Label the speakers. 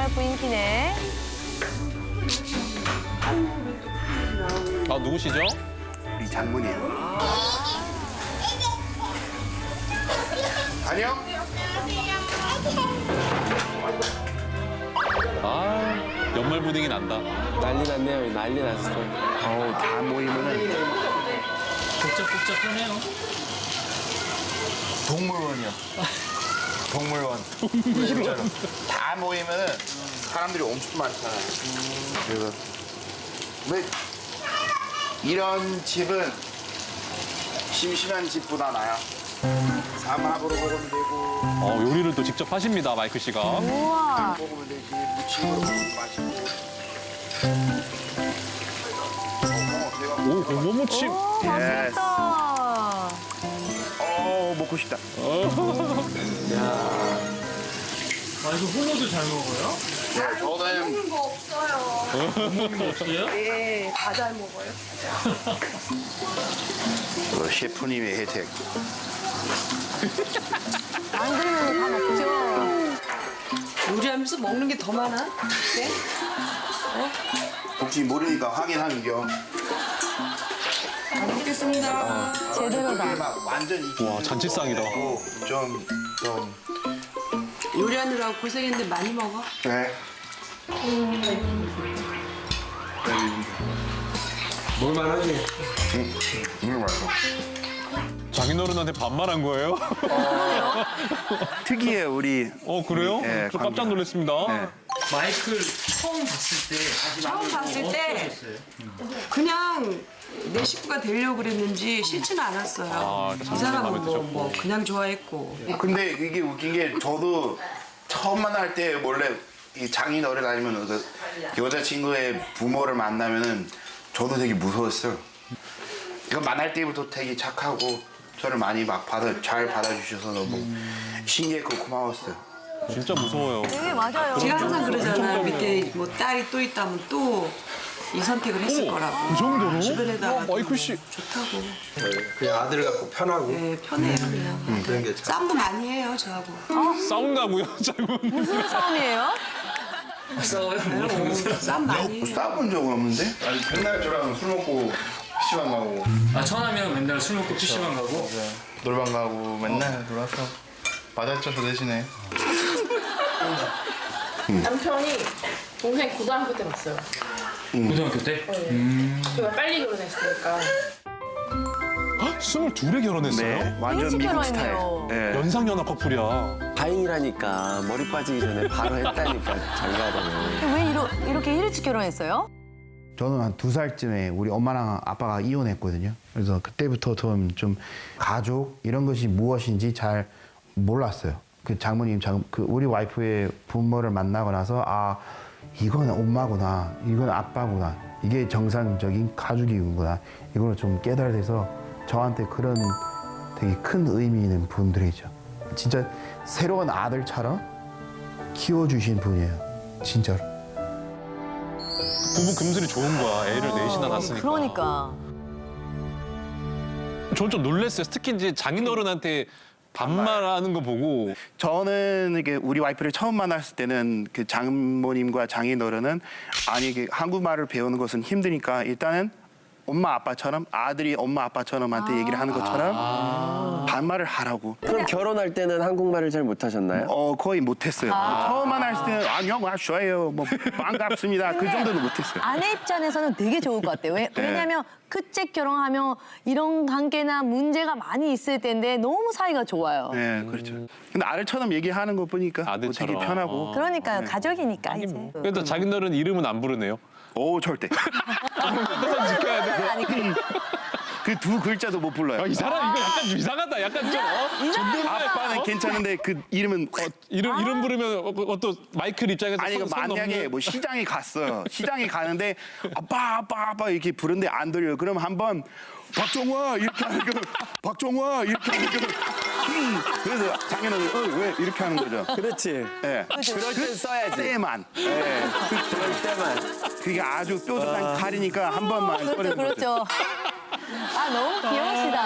Speaker 1: 와이프 인기네.
Speaker 2: 아 누구시죠?
Speaker 3: 우리 장모님. 안녕.
Speaker 2: 아 연말 분위기 난다.
Speaker 4: 난리 났네요. 난리 났어.
Speaker 3: 어우 다 모이면은
Speaker 5: 복잡복잡하네요.
Speaker 3: 동물원이요. 동물원. 진짜로. 다 모이면은 사람들이 엄청 많잖아요. 그래서 왜 이런 집은 심심한 집보다 나아요. 삼합으로 먹으면 되고
Speaker 2: 어 요리를 또 직접 하십니다 마이크 씨가.
Speaker 1: 우와.
Speaker 3: 먹으면 되지 무침으로 먹으면 맛있고. 어.
Speaker 2: 오 고모무침.
Speaker 1: 오, 맛있겠다.
Speaker 3: 어 먹고 싶다.
Speaker 5: 아, 이거 홍어도 잘 먹어요?
Speaker 3: 네, 저는
Speaker 5: 어떻게요?
Speaker 6: 네, 다 잘 먹어요.
Speaker 3: 그 셰프님의 혜택.
Speaker 1: 안 그러면 다 먹죠.
Speaker 6: 요리하면서 먹는 게 더 많아? 네?
Speaker 3: 혹시 모르니까 확인하는 겨.
Speaker 6: 잘 먹겠습니다.
Speaker 1: 제대로 다.
Speaker 3: 막 완전 익힌
Speaker 2: 와, 잔치상이다.
Speaker 3: 거고 좀, 좀.
Speaker 6: 요리하느라고 고생했는데 많이 먹어.
Speaker 3: 네.
Speaker 4: 뭘만하지?
Speaker 3: 음, 맛있어.
Speaker 2: 장인어른한테 반말한 거예요?
Speaker 3: 특이해요, 우리.
Speaker 2: 어 그래요?
Speaker 3: 네,
Speaker 2: 저 깜짝 놀랐습니다.
Speaker 3: 네.
Speaker 5: 마이크를 처음 봤을 때
Speaker 6: 처음 봤을 때
Speaker 5: 어떠셨어요?
Speaker 6: 그냥 내 식구가 되려고 그랬는지 싫지는 않았어요.
Speaker 2: 아,
Speaker 6: 이
Speaker 2: 장모님
Speaker 6: 사람은 뭐. 뭐 그냥 좋아했고.
Speaker 3: 근데 이게 웃긴 게 저도 처음 만날 때 원래 이 장인 어른 아니면 그 여자친구의 부모를 만나면은 저도 되게 무서웠어요. 이거 만날 때부터 되게 착하고 저를 많이 막 받아 잘 받아주셔서 너무 신기했고 고마웠어요.
Speaker 2: 진짜 무서워요.
Speaker 1: 네, 맞아요.
Speaker 6: 제가 항상 그러잖아요. 밑에 뭐 딸이 또 있다면 또 이 선택을 했을 거라고.
Speaker 2: 그 정도로?
Speaker 6: 주변에다가
Speaker 2: 어, 마이크 씨.
Speaker 6: 좋다고.
Speaker 4: 그냥 아들 갖고 편하고
Speaker 6: 네, 편해요 그냥.
Speaker 4: 그런 게 참.
Speaker 6: 싸움도 많이 해요 저하고.
Speaker 2: 싸운다고요, 장모님?
Speaker 1: 무슨 싸움이에요?
Speaker 6: 어, 싸움 많이 해요.
Speaker 3: 싸본 적은 없는데? 아니 맨날 저랑 술 먹고 PC방 가고
Speaker 5: 아, 처남이랑 맨날 술 먹고 PC방 가고
Speaker 7: 놀방 가고 맨날 놀아서 맞았죠 저 대신에
Speaker 8: 남편이 동생 고등학교 때 봤어요.
Speaker 5: 고등학교 때?
Speaker 8: 제가 빨리 결혼했으니까.
Speaker 2: 22에 결혼했어요?
Speaker 3: 네, 완전
Speaker 1: 일찍
Speaker 3: 미국 스타일.
Speaker 1: 결혼했네요.
Speaker 3: 네.
Speaker 2: 연상연하 커플이야.
Speaker 4: 다행이라니까 머리 빠지기 전에 바로 했다니까 장가를.
Speaker 1: 왜 이러, 이렇게 일찍 결혼했어요?
Speaker 3: 저는 한 두 살쯤에 우리 엄마랑 아빠가 이혼했거든요. 그래서 그때부터 좀, 좀 가족 이런 것이 무엇인지 잘 몰랐어요. 그 장모님, 장, 그 우리 와이프의 부모를 만나고 나서 아 이건 엄마구나, 이건 아빠구나, 이게 정상적인 가족이구나 이걸 좀 깨달아서 저한테 그런 되게 큰 의미 있는 분들이죠. 진짜 새로운 아들처럼 키워주신 분이에요. 진짜로.
Speaker 2: 부부 금슬이 좋은 거야. 애를 넷이나 낳았으니까.
Speaker 1: 그러니까.
Speaker 2: 저는 좀 놀랐어요. 특히 이제 장인어른한테 반말하는 거 보고.
Speaker 3: 저는 이게 우리 와이프를 처음 만났을 때는 그 장모님과 장인어른은 아니 이게 한국말을 배우는 것은 힘드니까 일단은 엄마 아빠처럼 아들이 엄마 아빠처럼한테 얘기를 하는 것처럼 반말을 하라고.
Speaker 4: 그럼 결혼할 때는 한국말을 잘 못하셨나요?
Speaker 3: 어 거의 못했어요. 처음 만났을 때는 안녕 아 좋아요 뭐 반갑습니다 그 정도는 못했어요.
Speaker 1: 아내 입장에서는 되게 좋을 것 같아요. 왜,
Speaker 3: 네.
Speaker 1: 왜냐면 그째 결혼하면 이런 관계나 문제가 많이 있을 텐데 너무 사이가 좋아요.
Speaker 3: 네 그렇죠. 근데 아들처럼 얘기하는 거 보니까 뭐
Speaker 2: 아들처럼.
Speaker 3: 되게 편하고.
Speaker 1: 그러니까요. 가족이니까 이제.
Speaker 2: 그래도 장인어른 이름은 안 부르네요.
Speaker 3: 오 절대.
Speaker 2: 지켜야 돼.
Speaker 1: 아니, 그-
Speaker 3: 그 두 글자도 못 불러요.
Speaker 2: 아, 이 사람 이거 약간 이상하다. 약간 좀 어?
Speaker 3: 아빠는 괜찮은데 그 이름은
Speaker 2: 이름 이름 부르면 어, 어, 또 마이클 입장에서
Speaker 3: 아니 그 만약에
Speaker 2: 넘는-
Speaker 3: 뭐 시장에 갔어요. 시장에 가는데 아빠 아빠 아빠 이렇게 부르는데 안 들려요. 그럼 한번 박종화 이렇게 하는 거 박종화 이렇게 하는 거 음, 그래서 장인어른 어, 왜 이렇게 하는 거죠.
Speaker 4: 그렇지.
Speaker 3: 예.
Speaker 4: 그럴 땐 써야지.
Speaker 3: 그때만. 예.
Speaker 4: 그럴 때만.
Speaker 3: 그게 아주 뾰족한 칼이니까 한 번만
Speaker 1: 그렇죠,
Speaker 3: 꺼내는 거죠.
Speaker 1: 그렇죠. 아, 너무 귀여우시다.